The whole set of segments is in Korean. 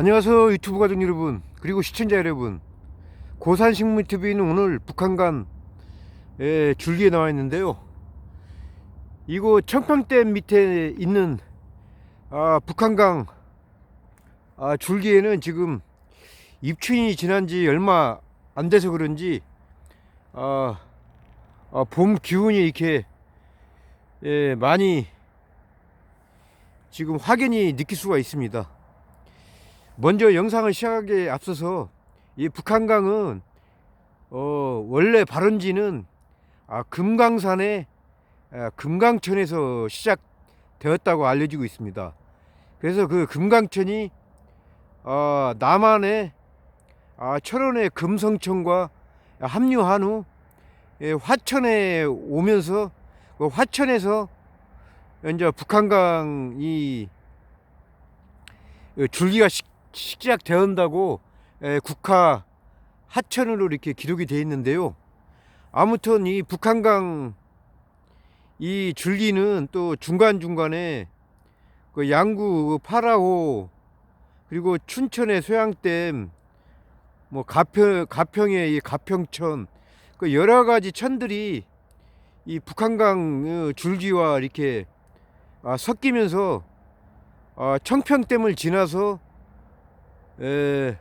안녕하세요 유튜브 가족 여러분. 그리고 시청자 여러분. 고산식물TV는 오늘 북한간 에, 줄기에 나와 있는데요. 이곳 청평댐 밑에 있는 아, 북한강 아, 줄기에는 지금 입춘이 지난 지 얼마 안 돼서 그런지 아, 아, 봄 기운이 이렇게 예, 많이 지금 확연히 느낄 수가 있습니다. 먼저 영상을 시작하기에 앞서서 이 북한강은 어, 원래 발원지는 아, 금강산의 아, 금강천에서 시작되었다고 알려지고 있습니다. 그래서 그 금강천이 아, 남한의 아, 철원의 금성천과 합류한 후 예, 화천에 오면서 그 화천에서 이제 북한강 이 줄기가 시, 시작 되었다고 에, 국가 하천으로 이렇게 기록이 되어 있는데요. 아무튼 이 북한강 이 줄기는 또 중간 중간에 그 양구 파라호 그리고 춘천의 소양댐 뭐 가평 가평의 이 가평천 그 여러 가지 천들이 이 북한강 어, 줄기와 이렇게 아, 섞이면서 아, 청평댐을 지나서 에,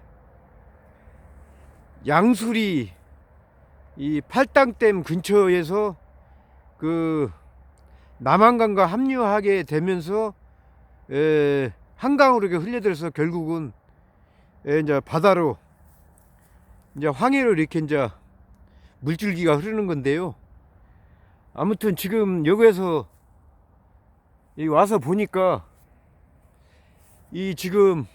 양수리 이 팔당댐 근처에서 그 남한강과 합류하게 되면서 에, 한강으로 이렇게 흘려들어서 결국은 에, 이제 바다로 이제 황해로 이렇게 이제 물줄기가 흐르는 건데요. 아무튼 지금 여기에서 이 와서 보니까 이 지금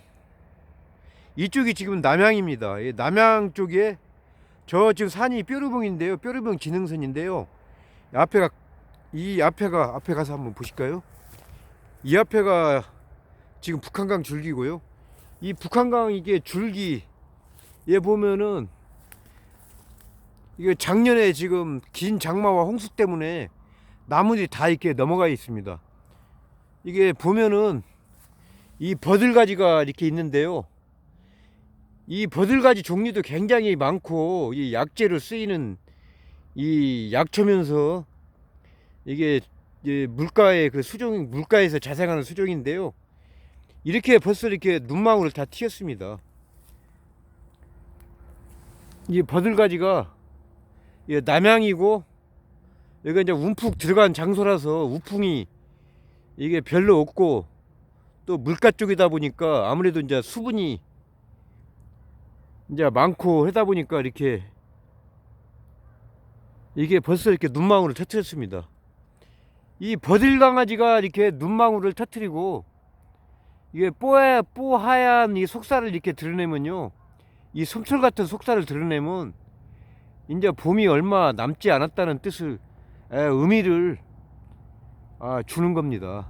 이쪽이 지금 남양입니다. 이 남양 쪽에 저 지금 산이 뾰루봉인데요. 뾰루봉 지능선인데요. 이 앞에가 이 앞에가 앞에 가서 한번 보실까요? 이 앞에가 지금 북한강 줄기고요. 이 북한강 이게 줄기 얘 보면은 이게 작년에 지금 긴 장마와 홍수 때문에 나무들이 다 이렇게 넘어가 있습니다. 이게 보면은 이 버들가지가 이렇게 있는데요. 이 버들가지 종류도 굉장히 많고 이 약재로 쓰이는 이 약초면서 이게 물가의 그 수종 물가에서 자생하는 수종인데요. 이렇게 벌써 이렇게 눈망울을 다 튀었습니다. 이 버들가지가 이 남양이고 여기가 이제 움푹 들어간 장소라서 우풍이 이게 별로 없고 또 물가 쪽이다 보니까 아무래도 이제 수분이 이제 많고 하다 보니까 이렇게 이게 벌써 이렇게 눈망울을 터뜨렸습니다. 이 버들 강아지가 이렇게 눈망울을 터뜨리고 이게 뽀해 뽀하얀 이 속살을 이렇게 드러내면요. 이 솜철 같은 속살을 드러내면 이제 봄이 얼마 남지 않았다는 뜻을 에, 의미를 아, 주는 겁니다.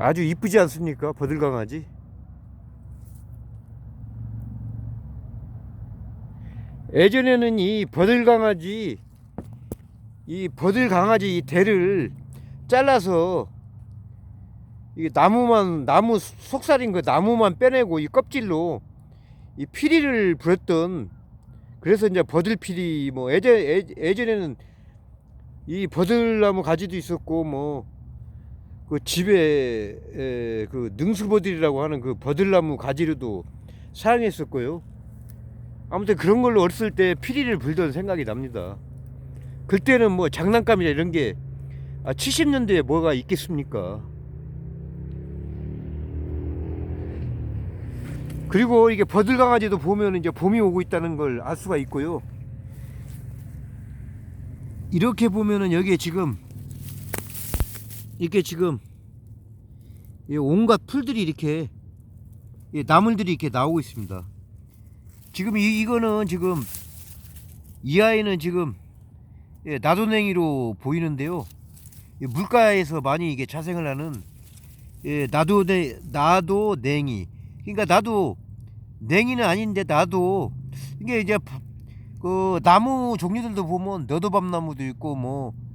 아주 이쁘지 않습니까? 버들강아지. 예전에는 이 버들강아지, 이 버들강아지 이 대를 잘라서 이 나무만 나무 속살인 거 나무만 빼내고 이 껍질로 이 피리를 부렸던 그래서 이제 버들피리 뭐 예전 예, 예전에는 이 버들나무 가지도 있었고 뭐 그 집에 에, 그 능수버들이라고 하는 그 버들나무 가지로도 사용했었고요. 아무튼 그런 걸로 어렸을 때 피리를 불던 생각이 납니다. 그때는 뭐 장난감이나 이런 게 아, 70년대에 뭐가 있겠습니까? 그리고 이게 버들 강아지도 보면 이제 봄이 오고 있다는 걸 알 수가 있고요. 이렇게 보면은 여기에 지금 이렇게 지금 이 온갖 풀들이 이렇게 이 나물들이 이렇게 나오고 있습니다. 지금 이, 이거는 지금 이 아이는 지금 예, 나도냉이로 보이는데요. 이 물가에서 많이 이게 자생을 하는 예, 나도냉 나도냉이 그러니까 나도 냉이는 아닌데 나도 이게 이제 바- 그 나무 종류들도 보면 너도밤 나무도 있고 뭐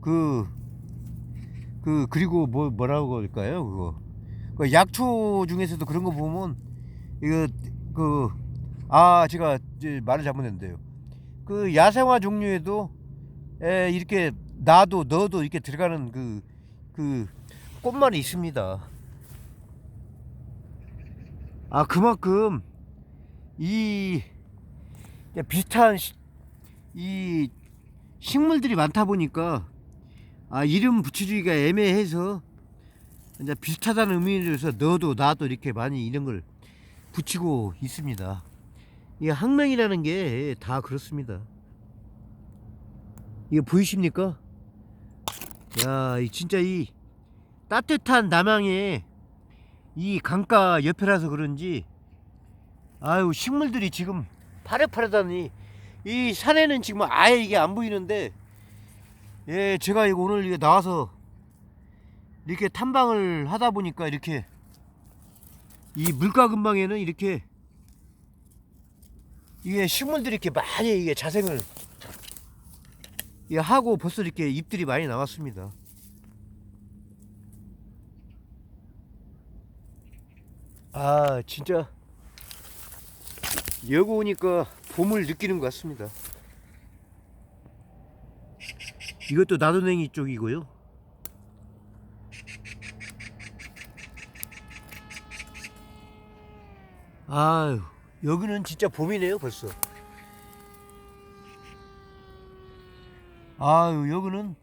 그 그그 그리고 뭐 뭐라고 할까요 그거? 그 약초 중에서도 그런 거 보면 이거 그 아 제가 이제 말을 잘못했는데요. 그 야생화 종류에도 에 이렇게 놔도 넣어도 이렇게 들어가는 그 그 꽃말이 있습니다. 아 그만큼 이 비슷한 시- 이 식물들이 많다 보니까 아 이름 붙여주기가 애매해서 이제 비슷하다는 의미로서 넣어도 놔도 이렇게 많이 이런 걸 붙이고 있습니다. 이 학명이라는 게 다 그렇습니다. 이거 보이십니까? 야, 이 진짜 이 따뜻한 남양의 이 강가 옆에라서 그런지 아유 식물들이 지금 파릇파릇하니 이 산에는 지금 아예 이게 안 보이는데 예 제가 이거 오늘 이게 나와서 이렇게 탐방을 하다 보니까 이렇게 이 물가 근방에는 이렇게 이게 식물들이 이렇게 많이 이게 자생을 예, 하고 벌써 이렇게 잎들이 많이 나왔습니다. 아 진짜 여기 오니까 봄을 느끼는 것 같습니다. 이것도 나도냉이 쪽이고요. 아유 여기는 진짜 봄이네요 벌써. 아유 여기는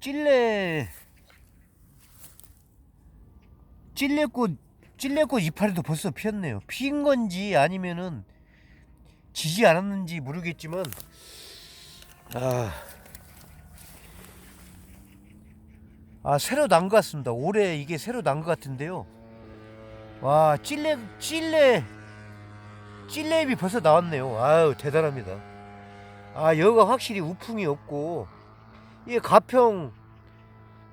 찔레 찔레꽃 찔레꽃 이파리도 벌써 피었네요. 피인 건지 아니면은 지지 않았는지 모르겠지만 아, 아 새로 난 것 같습니다. 올해 이게 새로 난 것 같은데요. 와 찔레 찔레 찔레잎이 벌써 나왔네요. 아유 대단합니다. 아 여기가 확실히 우풍이 없고 이게 가평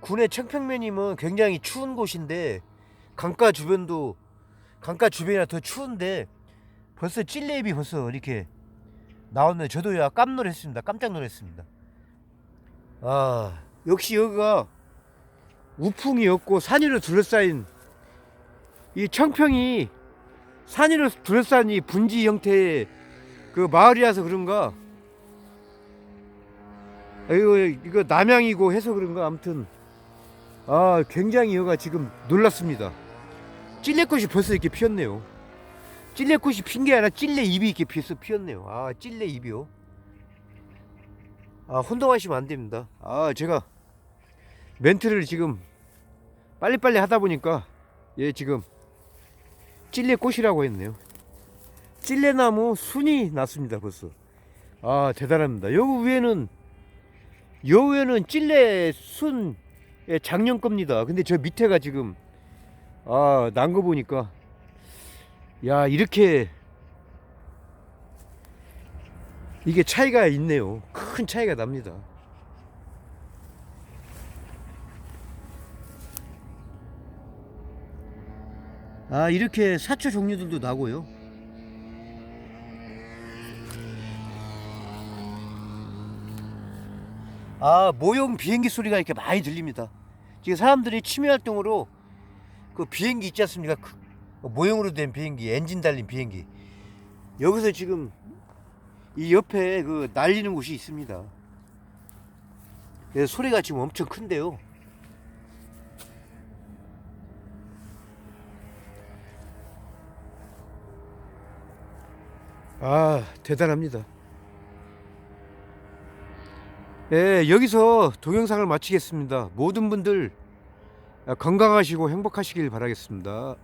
군의 청평면이면 굉장히 추운 곳인데 강가 주변도 강가 주변이라 더 추운데 벌써 찔레잎이 벌써 이렇게 나왔네. 저도 야 깜놀했습니다. 깜짝 놀랐습니다. 아 역시 여기가 우풍이 없고 산위로 둘러싸인 이 청평이 산위로 둘러싸인 이 분지 형태의 그 마을이라서 그런가 아, 이거 이거 남양이고 해서 그런가 아무튼 아 굉장히 여기가 지금 놀랐습니다. 찔레꽃이 벌써 이렇게 피었네요. 찔레꽃이 핀 게 아니라 찔레 잎이 이렇게 피어서 피었네요. 아 찔레 잎이요. 아 혼동하시면 안 됩니다. 아 제가 멘트를 지금 빨리빨리 하다 보니까 예 지금 찔레꽃이라고 했네요. 찔레나무 순이 났습니다 벌써. 아 대단합니다. 여기 위에는 요 위에는 찔레 순 예, 작년 겁니다. 근데 저 밑에가 지금 아 난 거 보니까 야 이렇게 이게 차이가 있네요. 큰 차이가 납니다. 아 이렇게 사초 종류들도 나고요. 아 모형 비행기 소리가 이렇게 많이 들립니다. 지금 사람들이 취미 활동으로 그 비행기 있지 않습니까? 그 모형으로 된 비행기, 엔진 달린 비행기. 여기서 지금 이 옆에 그 날리는 곳이 있습니다. 그래서 소리가 지금 엄청 큰데요. 아, 대단합니다. 네, 여기서 동영상을 마치겠습니다. 모든 분들 건강하시고 행복하시길 바라겠습니다.